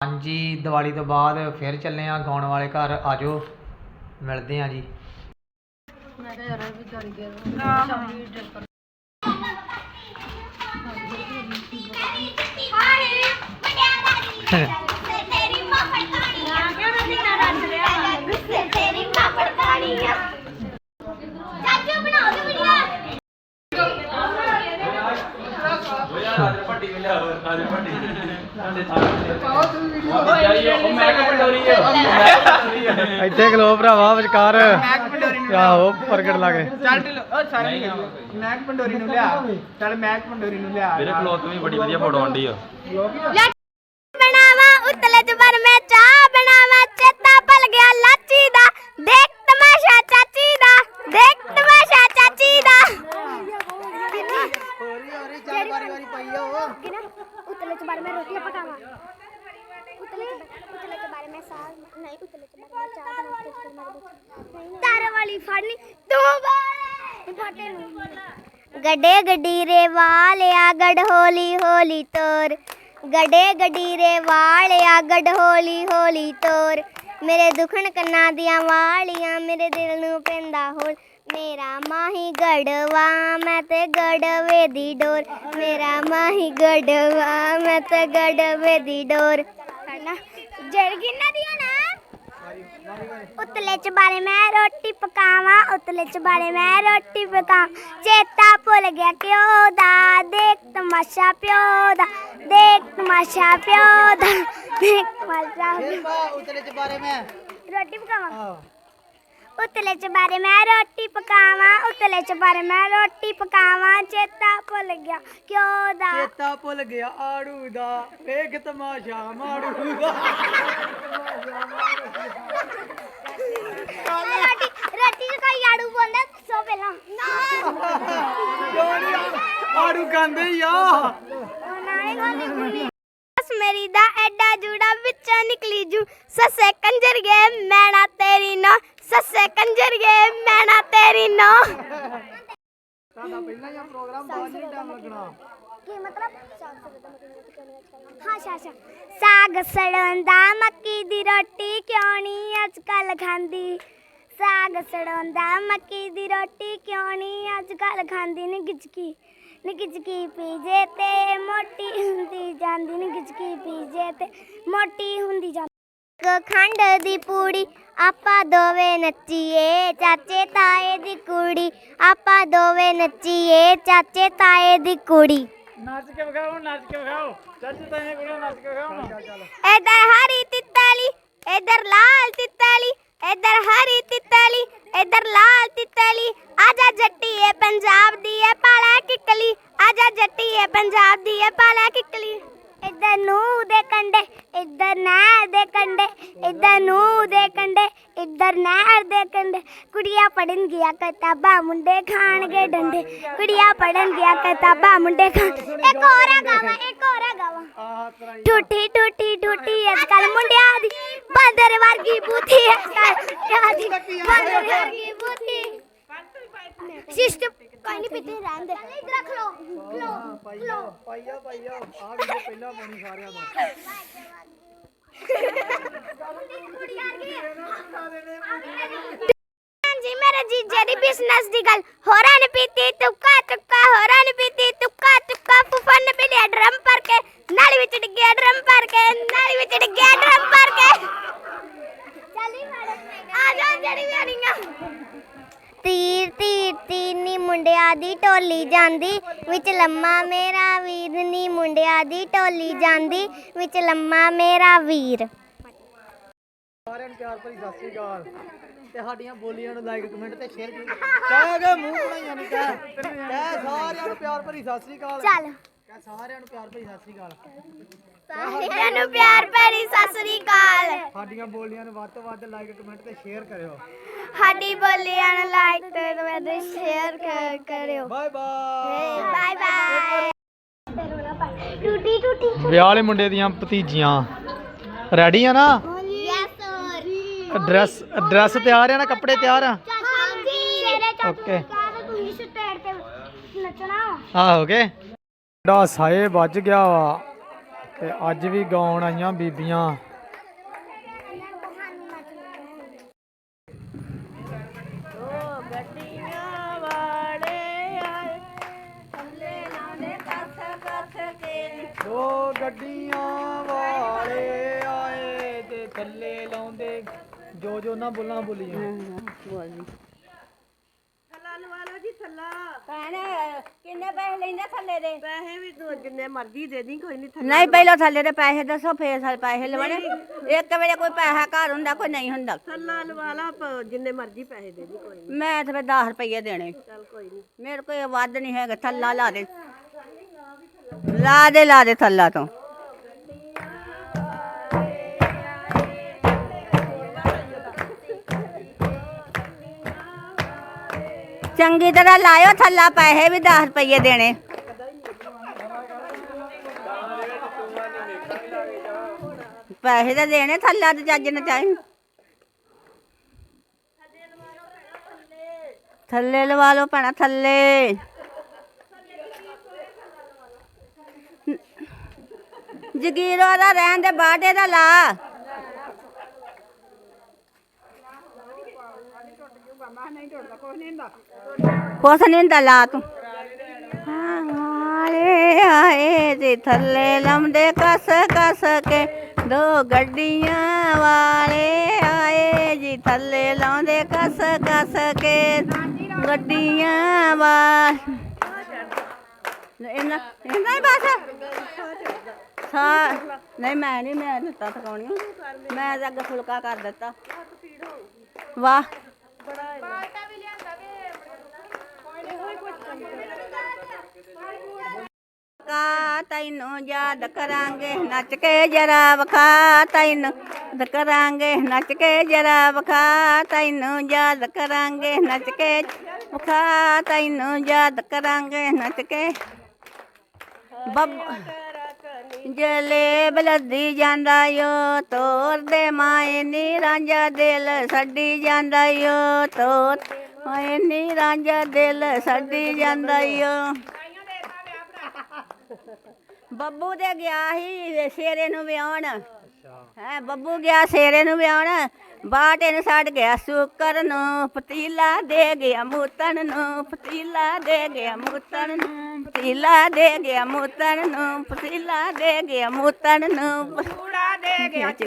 ਹਾਂਜੀ ਦੀਵਾਲੀ ਤੋਂ ਬਾਅਦ ਫਿਰ ਚੱਲੇ ਆ ਗਾਉਣ ਵਾਲੇ ਘਰ। ਆਜੋ ਮਿਲਦੇ ਆ ਜੀ। ਮੈਂ ਤਾਂ ਯਾਰ ਵੀ ਚੜ ਗਿਆ। ਸ਼ਾਮੀ ਟ੍ਰਿਪ ਤੇਰੀ ਮਾਂ ਫੜਕਾਣੀ ਆ ਕਿਉਂ ਬਣਾਓ ਤੇ ਵੀਡੀਓ ਇੱਥੇ ਖਲੋ ਭਰਾਵਾ ਵਿਚਕਾਰ। ਆਹੋ ਪ੍ਰਗਟ ਲਾ ਕੇ। ਮੈਕ ਪੰਡੋਰੀ ਨੂੰ ਲਿਆ। ਚੱਲ ਮੈਕ ਪੰਡੋਰੀ ਨੂੰ ਲਿਆ। ਮੇਰੇ ਕਲੋਥ ਵੀ ਬੜੀ ਵਧੀਆ ਫੋਟੋ ਆਉਂਦੀ ਆ। ਉਤਲੇ ਚ ਬਾਰੇ ਮੈਂ ਰੋਟੀ ਪਕਾਵਾਂ ਉਤਲੇ ਉਤਲੇ ਚ ਬਾਰੇ ਮੈਂ ਸਾਗ ਨਹੀਂ ਉਤਲੇ ਚ ਬਾਰੇ ਮੈਂ ਚਾਹ ਬਣਾ ਕੇ ਫਿਰ ਮੈਂ ਤਾਰ ਵਾਲੀ ਫੜਨੀ ਤੂੰ ਬਾਲੇ ਫਾਟੇ ਨੂੰ ਗੱਡੇ ਗੱਡੀਰੇ ਵਾਲਿਆ ਗੜ ਹੋਲੀ ਹੋਲੀ ਤੋਰ ਗੱਡੇ ਗੱਡੀਰੇ ਵਾਲਿਆ ਗੜ ਹੋਲੀ ਹੋਲੀ ਤੋਰ ਮੇਰੇ ਦੁਖਣ ਕੰਨਾਂ ਦੀਆਂ ਵਾਲੀਆਂ ਮੇਰੇ ਦਿਲ ਨੂੰ ਪੈਂਦਾ ਹੋਲ ਮੇਰਾ ਮਾਹੀ ਗੜਵਾ ਮੈਂ ਤੇ ਗੜਵੇ ਦੀ ਡੋਰ। ਮੇਰਾ ਮਾਹੀ ਗੜਵਾ ਮੈਂ ਤੇ ਗੜਵੇ ਦੀ ਡੋਰ। ਹਨਾ? ਜੜ ਗਿੰਨਾ ਦੀ ਨਾ? ਉਤਲੇ ਚ ਬਾਰੇ ਮੈਂ ਰੋਟੀ ਪਕਾਵਾਂ ਉਤਲੇ ਚ ਬਾਰੇ ਮੈਂ ਰੋਟੀ ਪਕਾ ਚੇਤਾ ਭੁੱਲ ਗਿਆ ਕਿਉਂ ਦਾ ਦੇਖ ਤਮਾਸ਼ਾ ਪਿਓ ਦਾ ਦੇਖ ਤਮਾਸ਼ਾ ਪਿਓ ਦਾ ਦੇਖ ਤਮਾਸ਼ਾ ਉਤਲੇ ਚ ਬਾਰੇ ਮੈਂ। ਰੋਟੀ ਪਕਾਵਾਂ? ਉਤਲੇ ਚ ਬਾਰੇ ਮੈਂ ਰੋਟੀ ਪਕਾਵਾਂ ਉਤਲੇ ਚ ਬਾਰੇ ਮੈਂ ਰੋਟੀ ਪਕਾਵਾਂ ਚੇਤਾ ਭੁੱਲ ਗਿਆ ਕਿਉਂ ਦਾ? ਚੇਤਾ ਭੁੱਲ ਗਿਆ ਆੜੂ ਦਾ ਵੇਖ ਤਮਾਸ਼ਾ ਮਾੜੂ ਦਾ। ਰੋਟੀ ਰੋਟੀ ਚ ਕੋਈ ਆੜੂ ਬੋਲਦਾ ਸੋ ਪਹਿਲਾਂ। ਕਿਉਂ ਨਹੀਂ ਆੜੂ ਖਾਂਦੇ ਬਸ ਮੇਰੀ ਦਾ ਐਡਾ ਜੂੜਾ ਵਿੱਚੋਂ ਨਿਕਲੀ ਜੂ। ਸੱਸੇ ਕੰਜਰ ਗਏ ਮੈਣਾ ਤੇਰੀ ਨਾ। ਸੱਸੇ ਕੰਜਰ ਗਏ ਮੈਣਾ ਤੇਰੀ ਨਾ। ਸਾਡਾ ਪਹਿਲਾਂ ਹੀ ਆ ਪ੍ਰੋਗਰਾਮ ਬਾਅਦ ਨਹੀਂ ਟਾਈਮ ਲੱਗਣਾ। ਕੀ ਮਤਲਬ? ਹਾਂ? ਸ਼ਾ ਸ਼ਾ ਸਾਗ ਸੜਾਉਂਦਾ ਮੱਕੀ ਦੀ ਰੋਟੀ ਕਿਉਂ ਨਹੀਂ ਅੱਜ ਕੱਲ ਖਾਂਦੀ? ਸਾਗ ਸੜਾਉਂਦਾ ਮੱਕੀ ਦੀ ਰੋਟੀ ਕਿਉਂ ਨਹੀਂ ਅੱਜ ਕੱਲ ਖਾਂਦੀ? ਨੀ ਗਿਜਕੀ ਨੀ ਗਿਜਕੀ ਪੀਜੇ ਤੇ ਮੋਟੀ ਹੁੰਦੀ ਜਾਂਦੀ ਨੀ ਗਿਜਕੀ ਪੀਜੇ ਤੇ ਮੋਟੀ ਹੁੰਦੀ ਜਾਂਦੀ ਇੱਕ ਖੰਡ ਦੀ ਪੂੜੀ ਆਪਾਂ ਦੋਵੇਂ ਨੱਚੀਏ ਚਾਚੇ ਤਾਏ ਦੀ ਕੁੜੀ ਆਪਾਂ ਦੋਵੇਂ ਨੱਚੀਏ ਚਾਚੇ ਤਾਏ ਦੀ ਕੁੜੀ ਨੱਚ ਕੇ ਵਿਖਾਓ ਨੱਚ ਕੇ ਵਿਖਾਓ ਚੱਲ ਤੈਨੂੰ ਕੋਲ ਨੱਚ ਕੇ ਵਿਖਾਓ ਚੱਲ ਚੱਲ ਇਧਰ ਹਰੀ ਤਿੱਤਲੀ ਇਧਰ ਲਾਲ ਤਿੱਤਲੀ ਇਧਰ ਹਰੀ ਤਿੱਤਲੀ ਇਧਰ ਲਾਲ ਤਿੱਤਲੀ ਆਜਾ ਜੱਟੀਏ ਪੰਜਾਬ ਦੀ ਏ ਪਾਲਾ ਕਿਕਲੀ ਆਜਾ ਜੱਟੀਏ ਪੰਜਾਬ ਦੀ ਏ ਪਾਲਾ ਕਿਕਲੀ ਇਧਰ ਨੂੰ ਦੇ ਕੰਡੇ, ਇਧਰ ਨਹਿਰ ਦੇ ਕੰਡੇ, ਇਧਰ ਨੂੰ ਦੇ ਕੰਡੇ, ਇਧਰ ਨਹਿਰ ਦੇ ਕੰਡੇ। ਕੁੜੀਆਂ ਪੜਨ ਗਿਆ ਕਿਤਾਬਾਂ ਮੁੰਡੇ ਖਾਣਗੇ ਡੰਡੇ। ਕੁੜੀਆਂ ਪੜਨ ਗਿਆ ਕਿਤਾਬਾਂ ਮੁੰਡੇ ਖਾਣ ਇੱਕ ਹੋਰ ਆ ਗਾਵਾ, ਇੱਕ ਹੋਰ ਆ ਗਾਵਾ। ਆਹ ਤਰਾਈ ਟੁੱਟੀ ਟੁੱਟੀ ਟੁੱਟੀ ਅੱਜ ਕੱਲ ਮੁੰਡਿਆਂ ਦੀ। ਬਾਂਦਰ ਵਰਗੀ ਬੂਥੀ ਅੱਜ ਕੱਲ ਦੀ ਬਾਂਦਰ ਵਰਗੀ ਬੂਥੀ। ਸਿਸਟਮ ਕੋਈ ਨਹੀਂ ਪਿੱਤੇ ਰਹਿਣ ਦੇ। ਇੱਧਰ ਰੱਖ ਲੋ ਲੋ ਪਾਈਆ ਪਾਈਆ ਪਾਈਆ ਆ ਵੀਡੀਓ ਪਹਿਲਾਂ ਪਾਉਣੀ ਸਾਰਿਆਂ ਦਾ। ਜੀ ਮੇਰੇ ਜੀਜੇ ਦੀ ਬਿਜ਼ਨਸ ਦੀ ਗੱਲ। ਹੋਰਾਂ ਨੇ ਪੀਤੀ ਤੁੱਕਾ ਤੁੱਕਾ ਹੋਰਾਂ ਨੇ ਪੀਤੀ ਤੁੱਕਾ ਤੁੱਕਾ ਫੁੱਫੜ ਨੇ ਪੀਲਿਆ ਡਰਮ ਭਰ ਕੇ। ਨਾਲੀ ਵਿੱਚ ਡਿੱਗਿਆ ਡਰਮ ਭਰ ਕੇ ਨਾਲੀ ਵਿੱਚ ਡਿੱਗਿਆ ਡਰਮ ਭਰ ਕੇ। ਚੱਲੀ ਆ ਜਾ ਜੜੀ ਮੇਰੀਆਂ ਤੀਰ ਤੀਰ ਤੀਨੀ ਮੁੰਡਿਆਂ ਦੀ ਟੋਲੀ ਜਾਂਦੀ ਵਿੱਚ ਲੰਮਾ ਮੇਰਾ ਵੀਰ ਨੀ ਮੁੰਡਿਆਂ ਦੀ ਟੋਲੀ ਜਾਂਦੀ ਵਿੱਚ ਲੰਮਾ ਮੇਰਾ ਵੀਰ। ਸਾਰਿਆਂ ਨੂੰ ਪਿਆਰ ਭਰੀ ਸਤਿ ਸ੍ਰੀ ਅਕਾਲ। ਤੇ ਸਾਡੀਆਂ ਬੋਲੀਆਂ ਨੂੰ ਲਾਈਕ ਕਮੈਂਟ ਤੇ ਸ਼ੇਅਰ ਜ਼ਰੂਰ ਕਹਿ ਕੇ ਮੂੰਹ ਬਣਾਈਆਂ ਨਹੀਂ ਕਹਿ। ਕਹਿ ਸਾਰਿਆਂ ਨੂੰ ਪਿਆਰ ਭਰੀ ਸਤਿ ਸ੍ਰੀ ਅਕਾਲ। ਚੱਲ। ਸਾਰਿਆਂ ਨੂੰ ਪਿਆਰ ਭਰੀ ਸਤਿ ਸ੍ਰੀ ਅਕਾਲ। ਸਾਰਿਆਂ ਨੂੰ ਪਿਆਰ ਭਰੀ ਸਤਿ ਸ੍ਰੀ ਅਕਾਲ। ਸਾਡੀਆਂ ਬੋਲੀਆਂ ਨੂੰ ਵੱਧ ਤੋਂ ਵੱਧ ਲਾਈਕ ਕਮੈਂਟ ਤੇ ਸ਼ੇਅਰ ਕਰਿਓ। ਸਾਡੀ ਬੋਲੀਆਂ ਨੂੰ ਲਾਈਕ ਤੇ ਤੇ ਸ਼ੇਅਰ ਕਰਿਓ। ਬਾਏ ਬਾਏ ਬਾਏ ਬਾਏ ਟੂਟੀ ਟੂਟੀ ਵਿਆਹ ਵਾਲੇ ਮੁੰਡੇ ਦੀਆਂ ਭਤੀਜੀਆਂ। ਰੈਡੀ ਆ ਨਾ? ਯੈਸ ਸਰ ਡਰੈਸ ਡਰੈਸ ਤਿਆਰ ਆ ਨਾ? ਕੱਪੜੇ ਤਿਆਰ ਆ? ਹਾਂਜੀ. ਕਹਿੰਦਾ ਤੁਸੀਂ ਸਟੇਟ ਤੇ ਨੱਚਣਾ ਵਾ। ਆ ਹੋ ਗਏ ਡਾ ਸਾਏ ਵੱਜ ਗਿਆ ਵਾ ਤੇ ਅੱਜ ਵੀ ਗਾਉਣ ਆਈਆਂ ਬੀਬੀਆਂ। ਦੋ ਗੱਡੀਆਂ ਵਾਲੇ ਆਏ ਤੇ ਥੱਲੇ ਲਾਉਂਦੇ। ਜੋ ਜੋ ਨਾ ਬੋਲਣਾ ਬੋਲੀਆਂ। ਭੈਣ ਕਿੰਨੇ ਪੈਸੇ ਲੈਂਦੇ ਥੱਲੇ ਦੇ? ਪੈਸੇ ਵੀ ਤੂੰ ਜਿੰਨੇ ਮਰਜ਼ੀ ਦੇ ਦੀ ਕੋਈ ਨਹੀਂ ਨਹੀਂ ਪਹਿਲਾਂ ਥੱਲੇ ਦੇ ਪੈਸੇ ਦੱਸੋ ਫੇਰ ਸਾਰੇ ਪੈਸੇ ਲਵਾਣੇ ਇੱਕ ਵੇਲੇ ਕੋਈ ਪੈਸਾ ਘਰ ਹੁੰਦਾ ਕੋਈ ਨਹੀਂ ਹੁੰਦਾ। ਥੱਲਾ ਲਵਾ ਲਾ ਪ- ਜਿੰਨੇ ਮਰਜ਼ੀ ਪੈਸੇ ਦੇ ਦੀ ਕੋਈ ਨਹੀਂ ਮੈਂ ਤੇ ਫਿਰ 10 ਰੁਪਏ ਦੇਣੇ। ਚੱਲ ਕੋਈ ਨਹੀਂ ਮੇਰੇ ਕੋਲ ਵੱਧ ਨਹੀਂ ਹੈਗਾ ਥੱਲਾ ਲਾ ਦੇ। ਲਾ ਦੇ ਲਾ ਦੇ ਥੱਲਾ ਤੋਂ। ਚੰਗੀ ਤਰ੍ਹਾਂ ਲਾਇਓ, ਥੱਲਾ ਪੈਸੇ ਵੀ 10 ਰੁਪਏ ਦੇਣੇ। ਪੈਸੇ ਤਾਂ ਦੇਣੇ ਥੱਲਾ ਤੇ ਚੱਜ ਨਾ ਚਾਹੀ। ਥੱਲੇ ਲਵਾ ਲਓ ਭੈਣਾ, ਥੱਲੇ। ਜਗੀਰੋ ਦਾ ਰਹਿਣ ਦੇ ਬਾਟੇ ਦਾ ਲਾ। ਕੁਛ ਨਹੀਂ ਹੁੰਦਾ, ਲਾ ਤੂੰ। ਆਲੇ ਆਏ ਜੀ ਥੱਲੇ ਲੰਮਦੇ ਕਸ ਕਸ ਕੇ, ਦੋ ਗੱਡੀਆਂ ਵਾਲੇ ਆਏ ਜੀ ਥੱਲੇ ਲਾਉਂਦੇ ਕਸ ਕਸ ਕੇ, ਗੱਡੀਆਂ ਵਾ ਇਹਨਾਂ ਇਹਨਾਂ ਹੀ ਬਸ। ਸਾ, ਨਹੀਂ, ਮੈਂ ਨਹੀਂ ਮੈਂ ਦਿੱਤਾ ਥਕਾਉਣੀਆਂ। ਮੈਂ ਤਾਂ ਅੱਗੇ ਫੁਲਕਾ ਕਰ ਦਿੱਤਾ। ਵਾਹ। ਕਾ ਤੈਨੂੰ ਯਾਦ ਕਰਾਂਗੇ ਨੱਚ ਕੇ ਜਰਾ ਵਖਾ ਤੈਨੂੰ। ਯਾਦ ਕਰਾਂਗੇ ਨੱਚ ਕੇ ਜਰਾ ਵਖਾ ਤੈਨੂੰ। ਯਾਦ ਕਰਾਂਗੇ ਨੱਚ ਕੇ ਵਖਾ ਤੈਨੂੰ। ਯਾਦ ਕਰਾਂਗੇ ਨੱਚ ਕੇ। ਬੱਬ ਜਲੇ ਬਲਦੀ ਜਾਂਦਾ ਯੋ ਤੋਰ ਦੇ ਮਾਏ ਨੀ ਰਾਂਝਾ ਦਿਲ ਛੱਡੀ ਜਾਂਦਾ ਯੋ ਤੋਰ ਮਾਏ ਨੀ ਰਾਂਝਾ ਦਿਲ ਛੱਡੀ ਜਾਂਦਾ ਯੋ ਬੱਬੂ ਤੇ ਗਿਆ ਸੀ ਸ਼ੇਰੇ ਨੂੰ ਵਿਆਹਣ। ਹੈ ਬੱਬੂ ਗਿਆ ਸ਼ੇਰੇ ਨੂੰ ਵਿਆਹਣ। ਬਾਟੇ ਨੂੰ ਛੱਡ ਗਿਆ ਸੁਕਰ ਨੂੰ, ਪਤੀਲਾ ਦੇ ਗਿਆ ਮੂਤਨ ਨੂੰ, ਪਤੀਲਾ ਦੇ ਗਿਆ ਮੂਤਨ ਨੂੰ, ਪਤੀਲਾ ਦੇ ਗਿਆ ਮੂਤਨ ਨੂੰ, ਪਤੀਲਾ ਦੇ ਗਿਆ ਮੂਤਨ ਨੂੰ ਪੂੜਾ ਦੇ ਗਿਆ